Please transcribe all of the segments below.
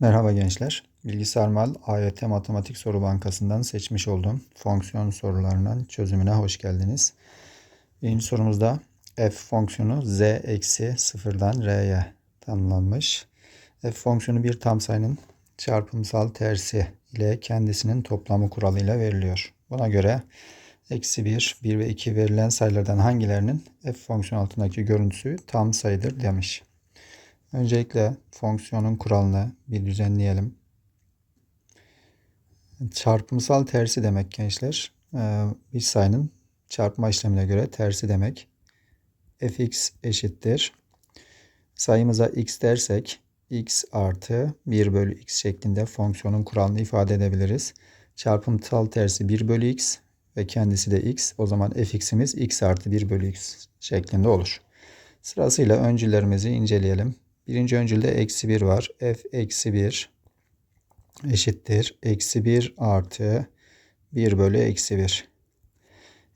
Merhaba gençler. Bilgisayar Mal AYT Matematik Soru Bankası'ndan seçmiş olduğum fonksiyon sorularının çözümüne hoş geldiniz. Birinci sorumuzda f fonksiyonu z eksi sıfırdan r'ye tanımlanmış. f fonksiyonu bir tam sayının çarpımsal tersi ile kendisinin toplamı kuralıyla veriliyor. Buna göre eksi 1, 1 ve 2 verilen sayılardan hangilerinin f fonksiyonu altındaki görüntüsü tam sayıdır demiş. Öncelikle fonksiyonun kuralını bir düzenleyelim. Çarpımsal tersi demek gençler. Ee, bir sayının çarpma işlemine göre tersi demek. fx eşittir. Sayımıza x dersek x artı 1 bölü x şeklinde fonksiyonun kuralını ifade edebiliriz. Çarpımsal tersi 1 bölü x ve kendisi de x. O zaman fx'imiz x artı 1 bölü x şeklinde olur. Sırasıyla öncüllerimizi inceleyelim. Birinci öncülde eksi 1 var. f eksi 1 eşittir. Eksi 1 artı 1 bölü eksi 1.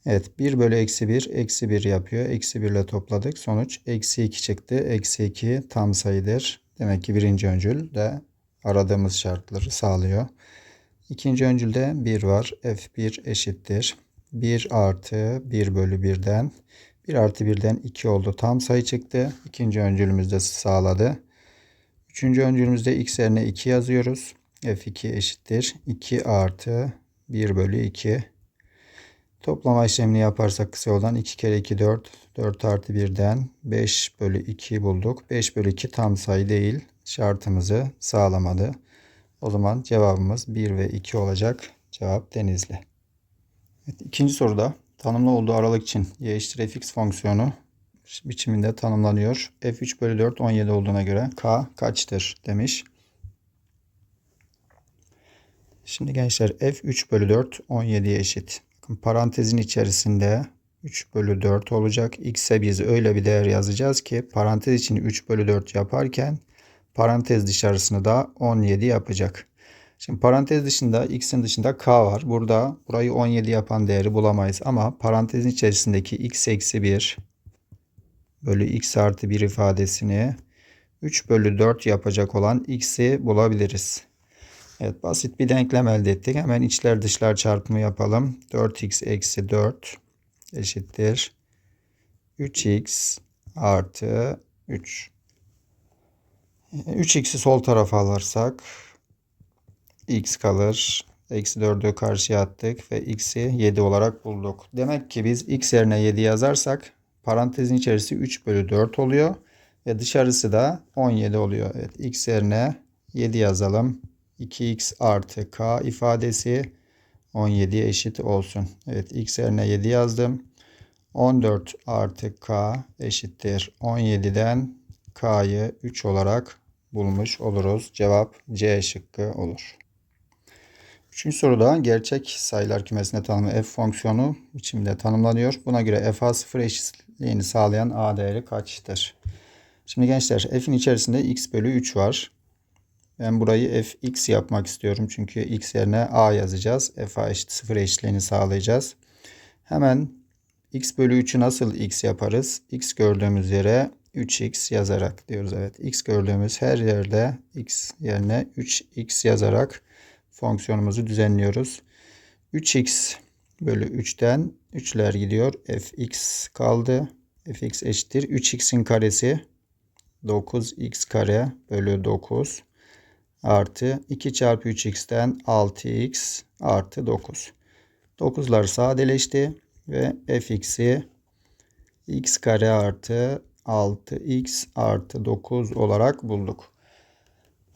Evet 1 bölü eksi 1 eksi 1 yapıyor. Eksi 1 ile topladık. Sonuç eksi 2 çıktı. Eksi 2 tam sayıdır. Demek ki birinci öncül de aradığımız şartları sağlıyor. İkinci öncülde 1 var. f1 eşittir. 1 artı 1 bölü 1'den 1 artı 1'den 2 oldu. Tam sayı çıktı. İkinci öncülümüz de sağladı. Üçüncü öncülümüzde x yerine 2 yazıyoruz. f2 eşittir. 2 artı 1 bölü 2. Toplama işlemini yaparsak kısa yoldan 2 kere 2 4. 4 artı 1'den 5 bölü 2 bulduk. 5 bölü 2 tam sayı değil. Şartımızı sağlamadı. O zaman cevabımız 1 ve 2 olacak. Cevap Denizli. Evet, ikinci soruda tanımlı olduğu aralık için y eşittir fx fonksiyonu biçiminde tanımlanıyor. f3 bölü 4 17 olduğuna göre k kaçtır demiş. Şimdi gençler f3 bölü 4 17'ye eşit. Parantezin içerisinde 3 bölü 4 olacak. X'e biz öyle bir değer yazacağız ki parantez için 3 bölü 4 yaparken parantez dışarısını da 17 yapacak. Şimdi parantez dışında x'in dışında k var. Burada burayı 17 yapan değeri bulamayız. Ama parantezin içerisindeki x eksi 1 bölü x artı 1 ifadesini 3 bölü 4 yapacak olan x'i bulabiliriz. Evet basit bir denklem elde ettik. Hemen içler dışlar çarpımı yapalım. 4x eksi 4 eşittir. 3x artı 3. 3x'i sol tarafa alırsak x kalır. Eksi 4'ü karşıya attık ve x'i 7 olarak bulduk. Demek ki biz x yerine 7 yazarsak parantezin içerisi 3 bölü 4 oluyor. Ve dışarısı da 17 oluyor. Evet x yerine 7 yazalım. 2x artı k ifadesi 17'ye eşit olsun. Evet x yerine 7 yazdım. 14 artı k eşittir 17'den k'yı 3 olarak bulmuş oluruz. Cevap C şıkkı olur. Üçüncü soruda gerçek sayılar kümesine tanımlı f fonksiyonu biçimde tanımlanıyor. Buna göre f sıfır eşitliğini sağlayan a değeri kaçtır? Şimdi gençler f'in içerisinde x bölü 3 var. Ben burayı fx yapmak istiyorum. Çünkü x yerine a yazacağız. f a eşit 0 eşitliğini sağlayacağız. Hemen x bölü 3'ü nasıl x yaparız? x gördüğümüz yere 3x yazarak diyoruz. Evet x gördüğümüz her yerde x yerine 3x yazarak fonksiyonumuzu düzenliyoruz. 3x bölü 3'ten 3'ler gidiyor. fx kaldı. fx eşittir. 3x'in karesi 9x kare bölü 9 artı 2 çarpı 3x'ten 6x artı 9. 9'lar sadeleşti ve fx'i x kare artı 6x artı 9 olarak bulduk.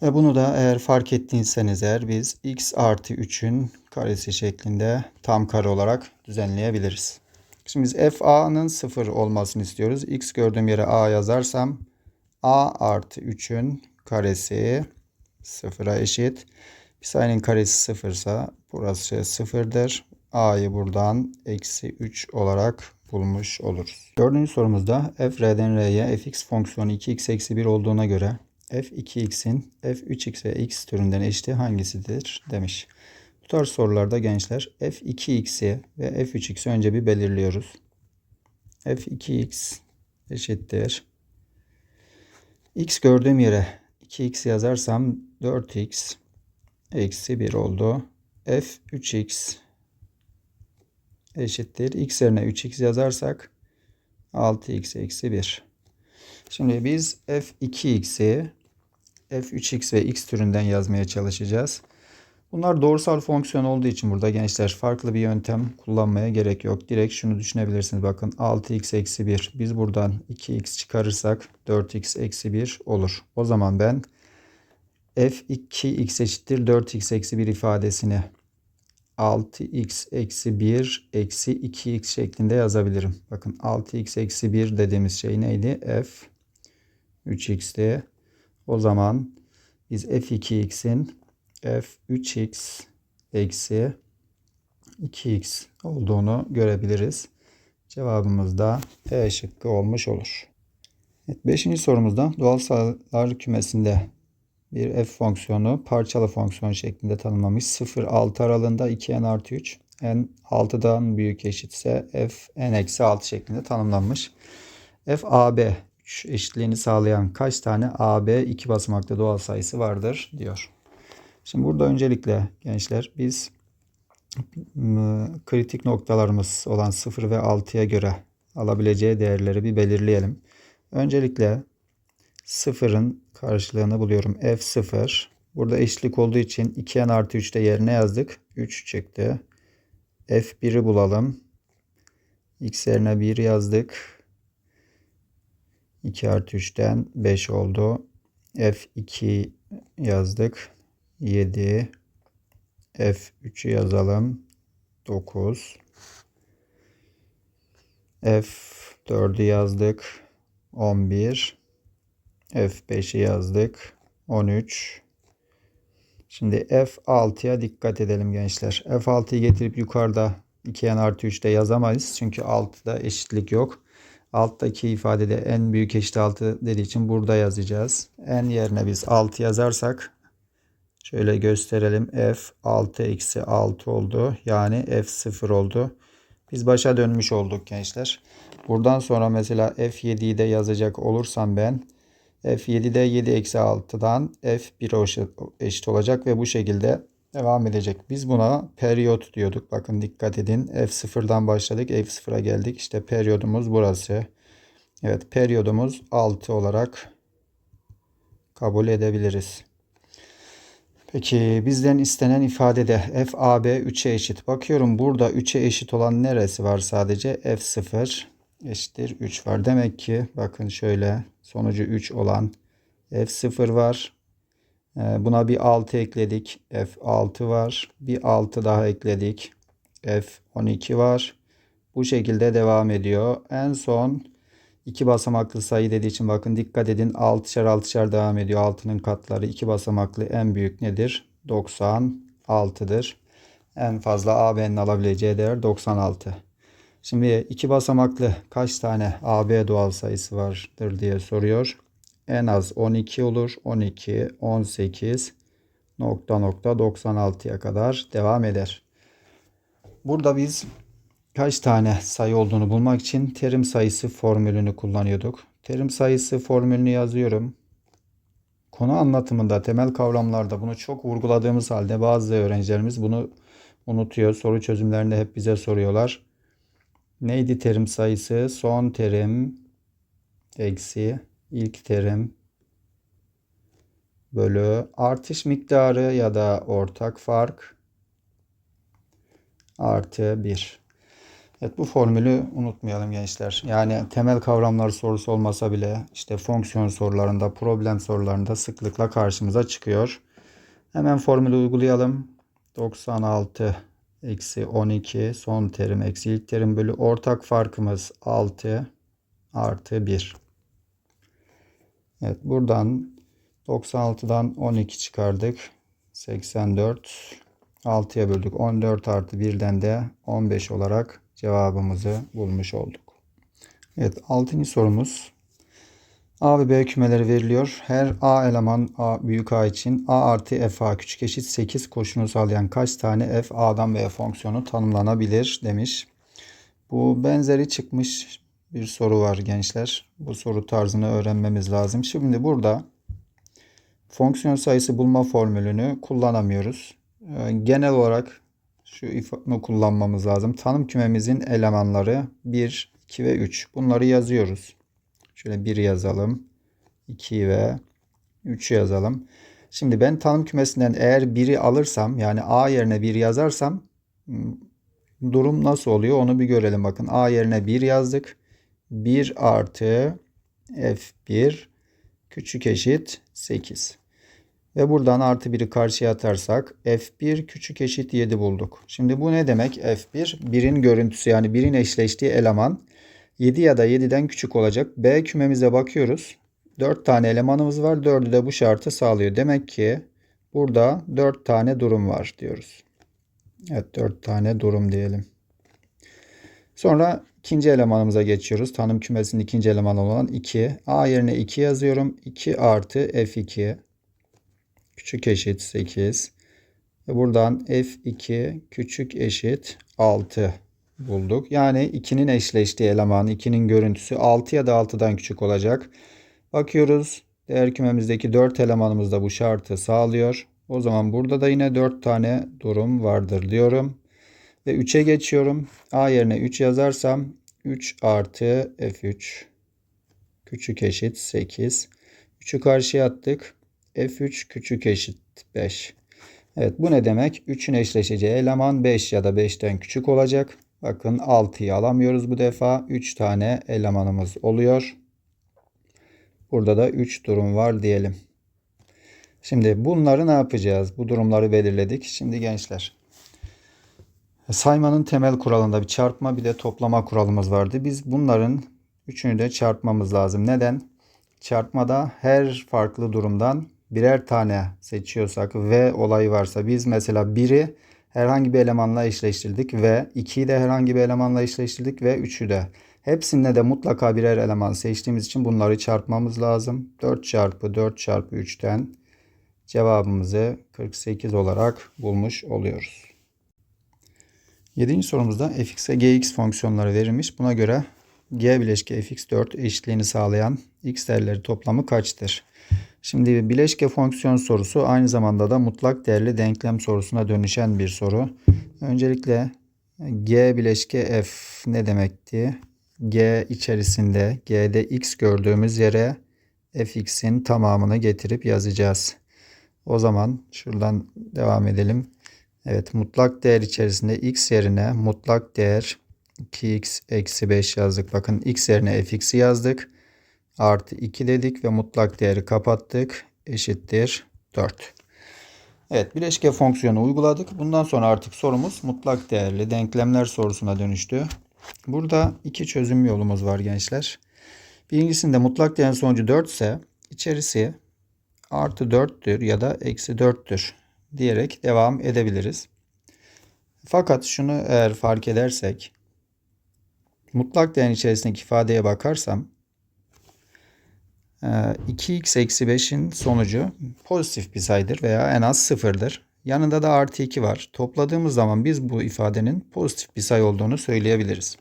Ve bunu da eğer fark ettiyseniz eğer biz x artı 3'ün karesi şeklinde tam kare olarak düzenleyebiliriz. Şimdi biz fa'nın 0 olmasını istiyoruz. x gördüğüm yere a yazarsam a artı 3'ün karesi 0'a eşit. Bir sayının karesi 0 ise burası 0'dır. a'yı buradan eksi 3 olarak bulmuş oluruz. Dördüncü sorumuzda f r'den r'ye fx fonksiyonu 2x eksi 1 olduğuna göre f2x'in f3x ve x türünden eşiti hangisidir demiş. Bu tarz sorularda gençler f2x'i ve f3x'i önce bir belirliyoruz. f2x eşittir. x gördüğüm yere 2x yazarsam 4x eksi 1 oldu. f 3x eşittir. x yerine 3x yazarsak 6x eksi 1. Şimdi biz f2x'i f3x ve x türünden yazmaya çalışacağız. Bunlar doğrusal fonksiyon olduğu için burada gençler farklı bir yöntem kullanmaya gerek yok. Direkt şunu düşünebilirsiniz. Bakın 6x eksi 1. Biz buradan 2x çıkarırsak 4x eksi 1 olur. O zaman ben f2x eşittir 4x eksi 1 ifadesini 6x eksi 1 eksi 2x şeklinde yazabilirim. Bakın 6x eksi 1 dediğimiz şey neydi? f 3x'ti. O zaman biz f2x'in f3x eksi 2x olduğunu görebiliriz. Cevabımız da E şıkkı olmuş olur. Evet, beşinci sorumuzda doğal sayılar kümesinde bir f fonksiyonu parçalı fonksiyon şeklinde tanımlamış. 0-6 aralığında 2n artı 3 n 6'dan büyük eşitse f n eksi 6 şeklinde tanımlanmış. f ab 3 eşitliğini sağlayan kaç tane ab iki basamaklı doğal sayısı vardır diyor. Şimdi burada öncelikle gençler biz kritik noktalarımız olan 0 ve 6'ya göre alabileceği değerleri bir belirleyelim. Öncelikle 0'ın karşılığını buluyorum. F0. Burada eşitlik olduğu için 2n artı 3 de yerine yazdık. 3 çıktı. F1'i bulalım. X yerine 1 yazdık. 2 artı 3'ten 5 oldu. F2 yazdık. 7 F3'ü yazalım. 9 F4'ü yazdık. 11 F5'i yazdık. 13 Şimdi F6'ya dikkat edelim gençler. F6'yı getirip yukarıda 2n artı 3'te yazamayız. Çünkü 6'da eşitlik yok. Alttaki ifadede en büyük eşit 6 dediği için burada yazacağız. n yerine biz 6 yazarsak Şöyle gösterelim. F 6 eksi 6 oldu. Yani F 0 oldu. Biz başa dönmüş olduk gençler. Buradan sonra mesela F7'yi de yazacak olursam ben F7'de 7 eksi 6'dan F1 eşit olacak ve bu şekilde devam edecek. Biz buna periyot diyorduk. Bakın dikkat edin. F0'dan başladık. F0'a geldik. İşte periyodumuz burası. Evet periyodumuz 6 olarak kabul edebiliriz. Peki bizden istenen ifadede f a b 3'e eşit. Bakıyorum burada 3'e eşit olan neresi var sadece? f0 eşittir 3 var. Demek ki bakın şöyle sonucu 3 olan f0 var. Ee, buna bir 6 ekledik. f6 var. Bir 6 daha ekledik. f12 var. Bu şekilde devam ediyor. En son İki basamaklı sayı dediği için bakın dikkat edin 6'şer 6'şer devam ediyor. 6'nın katları iki basamaklı en büyük nedir? 96'dır. En fazla AB'nin alabileceği değer 96. Şimdi iki basamaklı kaç tane AB doğal sayısı vardır diye soruyor. En az 12 olur. 12, 18 nokta nokta 96'ya kadar devam eder. Burada biz kaç tane sayı olduğunu bulmak için terim sayısı formülünü kullanıyorduk. Terim sayısı formülünü yazıyorum. Konu anlatımında, temel kavramlarda bunu çok vurguladığımız halde bazı öğrencilerimiz bunu unutuyor. Soru çözümlerinde hep bize soruyorlar. Neydi terim sayısı? Son terim eksi ilk terim bölü artış miktarı ya da ortak fark artı 1. Evet bu formülü unutmayalım gençler. Yani temel kavramlar sorusu olmasa bile işte fonksiyon sorularında, problem sorularında sıklıkla karşımıza çıkıyor. Hemen formülü uygulayalım. 96 eksi 12 son terim eksi ilk terim bölü ortak farkımız 6 artı 1. Evet buradan 96'dan 12 çıkardık. 84 6'ya böldük. 14 artı 1'den de 15 olarak cevabımızı bulmuş olduk. Evet 6. sorumuz. A ve B kümeleri veriliyor. Her A eleman A büyük A için A artı F A küçük eşit 8 koşunu sağlayan kaç tane F A'dan B fonksiyonu tanımlanabilir demiş. Bu benzeri çıkmış bir soru var gençler. Bu soru tarzını öğrenmemiz lazım. Şimdi burada fonksiyon sayısı bulma formülünü kullanamıyoruz. Ee, Genel olarak şu ifadını kullanmamız lazım. Tanım kümemizin elemanları 1, 2 ve 3. Bunları yazıyoruz. Şöyle 1 yazalım. 2 ve 3 yazalım. Şimdi ben tanım kümesinden eğer 1'i alırsam yani A yerine 1 yazarsam hmm, durum nasıl oluyor onu bir görelim. Bakın A yerine 1 yazdık. 1 artı F1 küçük eşit 8. Ve buradan artı 1'i karşıya atarsak F1 küçük eşit 7 bulduk. Şimdi bu ne demek? F1 1'in görüntüsü yani 1'in eşleştiği eleman 7 ya da 7'den küçük olacak. B kümemize bakıyoruz. 4 tane elemanımız var. 4'ü de bu şartı sağlıyor. Demek ki burada 4 tane durum var diyoruz. Evet 4 tane durum diyelim. Sonra ikinci elemanımıza geçiyoruz. Tanım kümesinin ikinci elemanı olan 2. A yerine 2 yazıyorum. 2 artı F2 küçük eşit 8. Ve buradan F2 küçük eşit 6 bulduk. Yani 2'nin eşleştiği eleman 2'nin görüntüsü 6 ya da 6'dan küçük olacak. Bakıyoruz. Değer kümemizdeki 4 elemanımız da bu şartı sağlıyor. O zaman burada da yine 4 tane durum vardır diyorum. Ve 3'e geçiyorum. A yerine 3 yazarsam 3 artı F3 küçük eşit 8. 3'ü karşıya attık. F3 küçük eşit 5. Evet bu ne demek? 3'ün eşleşeceği eleman 5 ya da 5'ten küçük olacak. Bakın 6'yı alamıyoruz bu defa. 3 tane elemanımız oluyor. Burada da 3 durum var diyelim. Şimdi bunları ne yapacağız? Bu durumları belirledik. Şimdi gençler. Saymanın temel kuralında bir çarpma bir de toplama kuralımız vardı. Biz bunların üçünü de çarpmamız lazım. Neden? Çarpmada her farklı durumdan birer tane seçiyorsak ve olayı varsa biz mesela 1'i herhangi bir elemanla eşleştirdik ve 2'yi de herhangi bir elemanla eşleştirdik ve 3'ü de. Hepsinde de mutlaka birer eleman seçtiğimiz için bunları çarpmamız lazım. 4 çarpı 4 çarpı 3'ten cevabımızı 48 olarak bulmuş oluyoruz. Yedinci sorumuzda fx'e gx fonksiyonları verilmiş. Buna göre g bileşke fx4 eşitliğini sağlayan x değerleri toplamı kaçtır? Şimdi bileşke fonksiyon sorusu aynı zamanda da mutlak değerli denklem sorusuna dönüşen bir soru. Öncelikle g bileşke f ne demekti? g içerisinde g'de x gördüğümüz yere fx'in tamamını getirip yazacağız. O zaman şuradan devam edelim. Evet mutlak değer içerisinde x yerine mutlak değer 2x eksi 5 yazdık. Bakın x yerine fx'i yazdık. Artı 2 dedik ve mutlak değeri kapattık. Eşittir 4. Evet bileşke fonksiyonu uyguladık. Bundan sonra artık sorumuz mutlak değerli denklemler sorusuna dönüştü. Burada iki çözüm yolumuz var gençler. Birincisinde mutlak değerin sonucu 4 ise içerisi artı 4'tür ya da eksi 4'tür diyerek devam edebiliriz. Fakat şunu eğer fark edersek mutlak değerin içerisindeki ifadeye bakarsam 2x eksi 5'in sonucu pozitif bir sayıdır veya en az sıfırdır. Yanında da artı 2 var. Topladığımız zaman biz bu ifadenin pozitif bir sayı olduğunu söyleyebiliriz.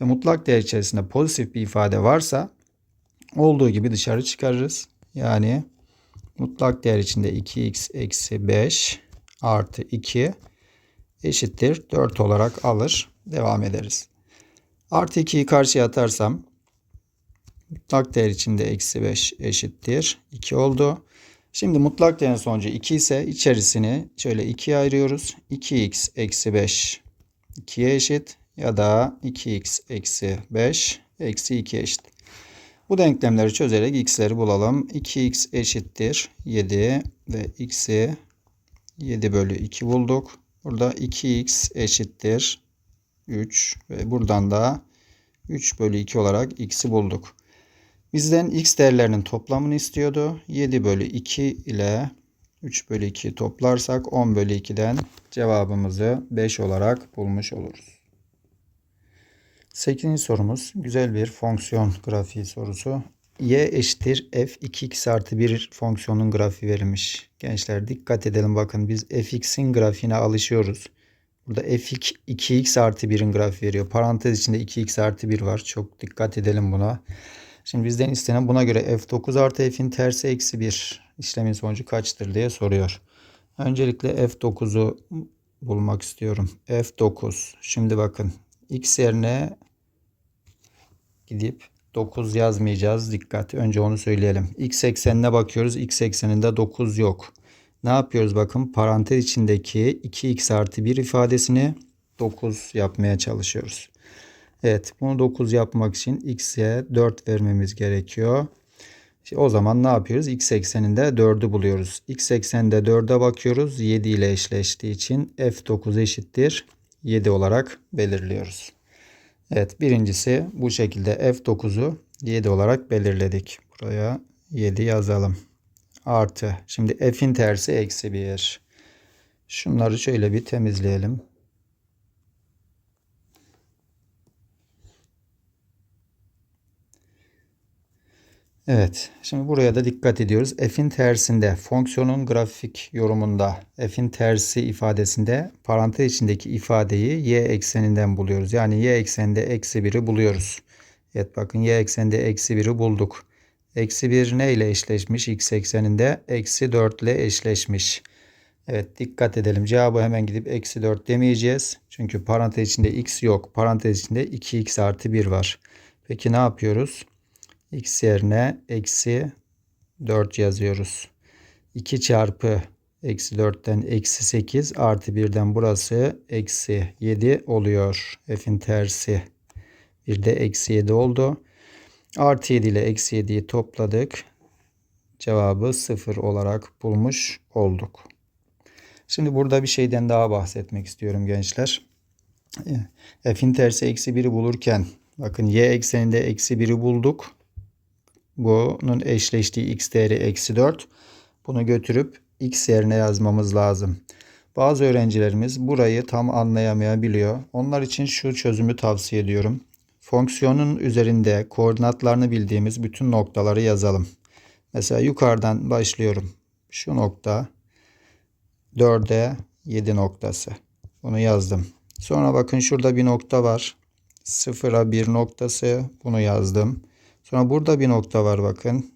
Ve mutlak değer içerisinde pozitif bir ifade varsa olduğu gibi dışarı çıkarırız. Yani mutlak değer içinde 2x eksi 5 artı 2 eşittir 4 olarak alır. Devam ederiz. Artı 2'yi karşıya atarsam mutlak değer içinde eksi 5 eşittir 2 oldu. Şimdi mutlak değerin sonucu 2 ise içerisini şöyle 2'ye ayırıyoruz. 2x eksi 5 2'ye eşit ya da 2x eksi 5 eksi 2 eşit. Bu denklemleri çözerek x'leri bulalım. 2x eşittir 7 ve x'i 7 bölü 2 bulduk. Burada 2x eşittir 3 ve buradan da 3 bölü 2 olarak x'i bulduk. Bizden x değerlerinin toplamını istiyordu. 7 bölü 2 ile 3 bölü 2 toplarsak 10 bölü 2'den cevabımızı 5 olarak bulmuş oluruz. 8. sorumuz güzel bir fonksiyon grafiği sorusu. y eşittir f 2x artı 1 fonksiyonun grafiği verilmiş. Gençler dikkat edelim bakın biz fx'in grafiğine alışıyoruz. Burada f 2x artı 1'in grafiği veriyor. Parantez içinde 2x artı 1 var. Çok dikkat edelim buna. Şimdi bizden istenen buna göre f9 artı f'in tersi eksi 1 İşlemin sonucu kaçtır diye soruyor. Öncelikle F9'u bulmak istiyorum. F9. Şimdi bakın x yerine gidip 9 yazmayacağız. Dikkat. Önce onu söyleyelim. X eksenine bakıyoruz. X ekseninde 9 yok. Ne yapıyoruz bakın parantez içindeki 2x artı 1 ifadesini 9 yapmaya çalışıyoruz. Evet bunu 9 yapmak için x'e 4 vermemiz gerekiyor. İşte o zaman ne yapıyoruz? X ekseninde 4'ü buluyoruz. X ekseninde 4'e bakıyoruz. 7 ile eşleştiği için F9 eşittir 7 olarak belirliyoruz. Evet birincisi bu şekilde F9'u 7 olarak belirledik. Buraya 7 yazalım. Artı. Şimdi F'in tersi eksi 1. Şunları şöyle bir temizleyelim. Evet. Şimdi buraya da dikkat ediyoruz. F'in tersinde fonksiyonun grafik yorumunda f'in tersi ifadesinde parantez içindeki ifadeyi y ekseninden buluyoruz. Yani y ekseninde eksi 1'i buluyoruz. Evet bakın y ekseninde eksi 1'i bulduk. Eksi 1 ne ile eşleşmiş? X ekseninde eksi 4 ile eşleşmiş. Evet dikkat edelim. Cevabı hemen gidip eksi 4 demeyeceğiz. Çünkü parantez içinde x yok. Parantez içinde 2x artı 1 var. Peki ne yapıyoruz? X yerine eksi 4 yazıyoruz. 2 çarpı eksi 4'ten eksi 8 artı 1'den burası eksi 7 oluyor. F'in tersi. Bir de eksi 7 oldu. Artı 7 ile eksi 7'yi topladık. Cevabı 0 olarak bulmuş olduk. Şimdi burada bir şeyden daha bahsetmek istiyorum gençler. F'in tersi eksi 1'i bulurken bakın y ekseninde eksi 1'i bulduk. Bunun eşleştiği x değeri eksi 4. Bunu götürüp x yerine yazmamız lazım. Bazı öğrencilerimiz burayı tam anlayamayabiliyor. Onlar için şu çözümü tavsiye ediyorum. Fonksiyonun üzerinde koordinatlarını bildiğimiz bütün noktaları yazalım. Mesela yukarıdan başlıyorum. Şu nokta 4'e 7 noktası. Bunu yazdım. Sonra bakın şurada bir nokta var. 0'a 1 noktası. Bunu yazdım. Sonra burada bir nokta var bakın.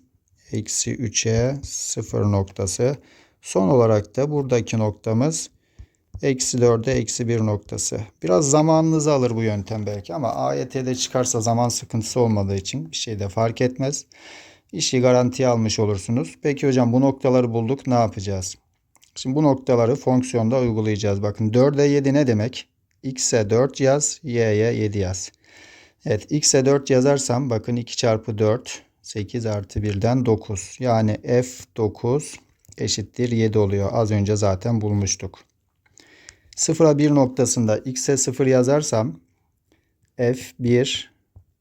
Eksi 3'e 0 noktası. Son olarak da buradaki noktamız eksi 4'e eksi 1 noktası. Biraz zamanınızı alır bu yöntem belki ama AYT'de çıkarsa zaman sıkıntısı olmadığı için bir şey de fark etmez. İşi garantiye almış olursunuz. Peki hocam bu noktaları bulduk ne yapacağız? Şimdi bu noktaları fonksiyonda uygulayacağız. Bakın 4'e 7 ne demek? X'e 4 yaz, Y'ye 7 yaz. Evet x'e 4 yazarsam bakın 2 çarpı 4 8 artı 1'den 9. Yani f9 eşittir 7 oluyor. Az önce zaten bulmuştuk. 0'a 1 noktasında x'e 0 yazarsam f1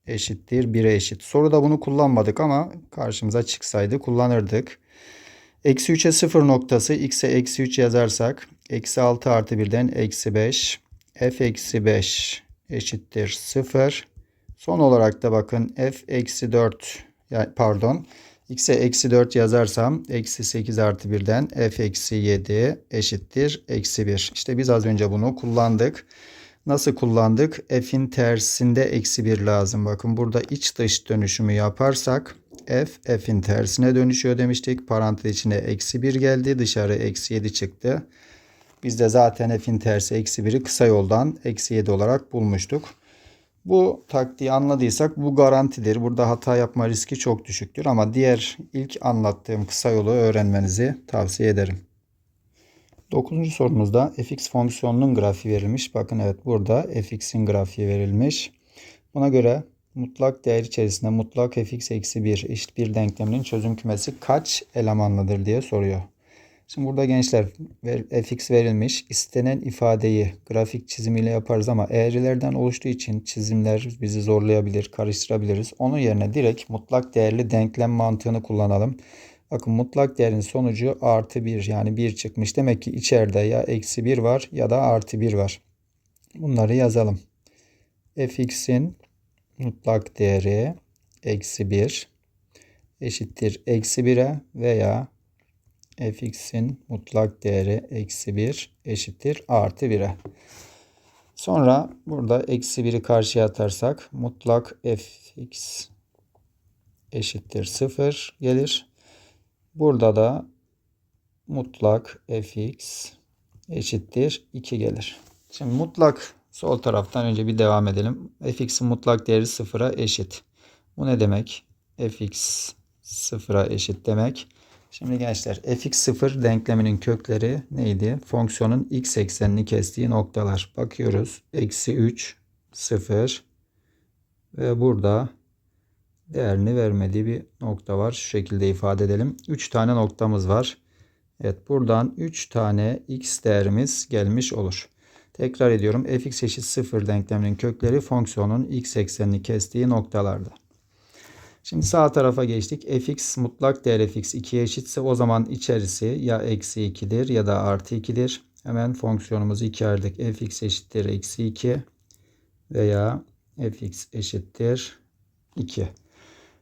eşittir 1'e eşit. Soruda bunu kullanmadık ama karşımıza çıksaydı kullanırdık. Eksi 3'e 0 noktası x'e eksi 3 yazarsak eksi 6 artı 1'den eksi 5 f eksi 5 eşittir 0. Son olarak da bakın f eksi 4 yani pardon x'e eksi 4 yazarsam eksi 8 artı 1'den f eksi 7 eşittir eksi 1. İşte biz az önce bunu kullandık. Nasıl kullandık? F'in tersinde eksi 1 lazım. Bakın burada iç dış dönüşümü yaparsak f f'in tersine dönüşüyor demiştik. Parantez içine eksi 1 geldi. Dışarı eksi 7 çıktı. Biz de zaten f'in tersi eksi 1'i kısa yoldan eksi 7 olarak bulmuştuk. Bu taktiği anladıysak bu garantidir. Burada hata yapma riski çok düşüktür ama diğer ilk anlattığım kısa yolu öğrenmenizi tavsiye ederim. Dokuzuncu sorumuzda fx fonksiyonunun grafiği verilmiş. Bakın evet burada fx'in grafiği verilmiş. Buna göre mutlak değer içerisinde mutlak fx eksi 1 eşit bir denkleminin çözüm kümesi kaç elemanlıdır diye soruyor. Şimdi burada gençler fx verilmiş. İstenen ifadeyi grafik çizimiyle yaparız ama eğrilerden oluştuğu için çizimler bizi zorlayabilir, karıştırabiliriz. Onun yerine direkt mutlak değerli denklem mantığını kullanalım. Bakın mutlak değerin sonucu artı 1 yani 1 çıkmış. Demek ki içeride ya eksi 1 var ya da artı 1 var. Bunları yazalım. fx'in mutlak değeri eksi 1 eşittir eksi 1'e veya fx'in mutlak değeri eksi 1 eşittir artı 1'e. Sonra burada eksi 1'i karşıya atarsak mutlak fx eşittir 0 gelir. Burada da mutlak fx eşittir 2 gelir. Şimdi mutlak sol taraftan önce bir devam edelim. fx'in mutlak değeri sıfıra eşit. Bu ne demek? fx sıfıra eşit demek. Şimdi gençler fx sıfır denkleminin kökleri neydi? Fonksiyonun x eksenini kestiği noktalar. Bakıyoruz. Eksi 3, 0 ve burada değerini vermediği bir nokta var. Şu şekilde ifade edelim. 3 tane noktamız var. Evet buradan 3 tane x değerimiz gelmiş olur. Tekrar ediyorum. fx eşit 0 denkleminin kökleri fonksiyonun x eksenini kestiği noktalarda. Şimdi sağ tarafa geçtik. fx mutlak değer fx 2'ye eşitse o zaman içerisi ya eksi 2'dir ya da artı 2'dir. Hemen fonksiyonumuzu ikiye ayırdık. fx eşittir eksi 2 veya fx eşittir 2.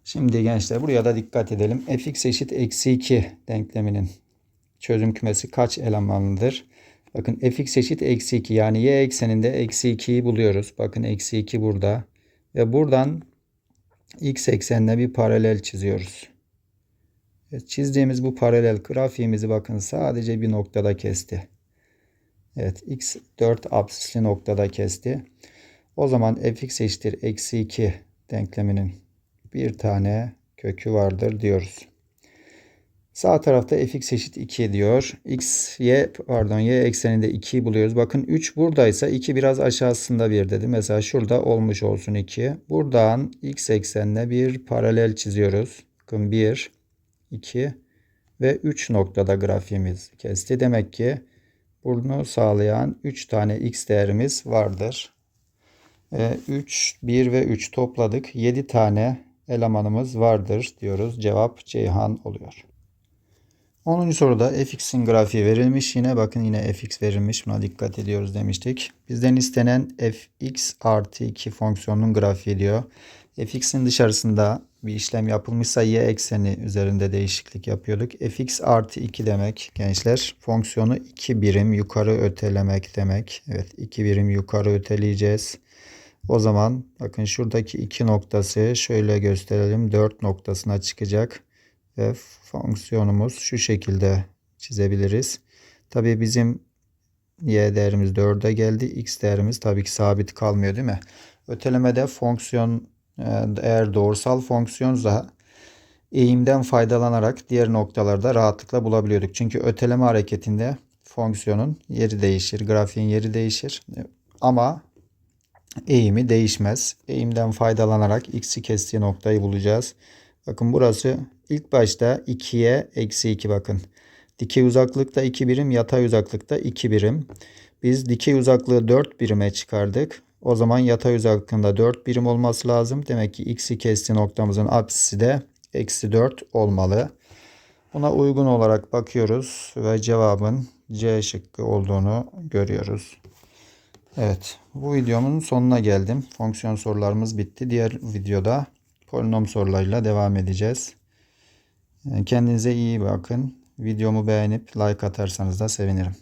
Şimdi gençler buraya da dikkat edelim. fx eşit eksi 2 denkleminin çözüm kümesi kaç elemanlıdır? Bakın fx eşit eksi 2 yani y ekseninde eksi 2'yi buluyoruz. Bakın eksi 2 burada. Ve buradan x eksenine bir paralel çiziyoruz. Evet, çizdiğimiz bu paralel grafiğimizi bakın sadece bir noktada kesti. Evet x 4 apsisli noktada kesti. O zaman fx eşittir eksi 2 denkleminin bir tane kökü vardır diyoruz. Sağ tarafta fx eşit 2 diyor. x, y pardon y ekseninde 2'yi buluyoruz. Bakın 3 buradaysa 2 biraz aşağısında bir dedi. Mesela şurada olmuş olsun 2. Buradan x eksenine bir paralel çiziyoruz. Bakın 1, 2 ve 3 noktada grafiğimiz kesti. Demek ki bunu sağlayan 3 tane x değerimiz vardır. 3, 1 ve 3 topladık. 7 tane elemanımız vardır diyoruz. Cevap Ceyhan oluyor. 10. soruda fx'in grafiği verilmiş. Yine bakın yine fx verilmiş. Buna dikkat ediyoruz demiştik. Bizden istenen fx artı 2 fonksiyonunun grafiği diyor. fx'in dışarısında bir işlem yapılmışsa y ekseni üzerinde değişiklik yapıyorduk. fx artı 2 demek gençler. Fonksiyonu 2 birim yukarı ötelemek demek. Evet 2 birim yukarı öteleyeceğiz. O zaman bakın şuradaki 2 noktası şöyle gösterelim. 4 noktasına çıkacak ve fonksiyonumuz şu şekilde çizebiliriz. Tabii bizim y değerimiz 4'e geldi. x değerimiz tabii ki sabit kalmıyor değil mi? Ötelemede fonksiyon e, eğer doğrusal fonksiyonsa eğimden faydalanarak diğer noktalarda rahatlıkla bulabiliyorduk. Çünkü öteleme hareketinde fonksiyonun yeri değişir, grafiğin yeri değişir. Ama eğimi değişmez. Eğimden faydalanarak x'i kestiği noktayı bulacağız. Bakın burası ilk başta 2'ye eksi 2 bakın. Dikey uzaklıkta 2 birim, yatay uzaklıkta 2 birim. Biz dikey uzaklığı 4 birime çıkardık. O zaman yatay uzaklığında 4 birim olması lazım. Demek ki x'i kestiği noktamızın apsisi de eksi 4 olmalı. Buna uygun olarak bakıyoruz ve cevabın C şıkkı olduğunu görüyoruz. Evet bu videomun sonuna geldim. Fonksiyon sorularımız bitti. Diğer videoda polinom sorularıyla devam edeceğiz. Kendinize iyi bakın. Videomu beğenip like atarsanız da sevinirim.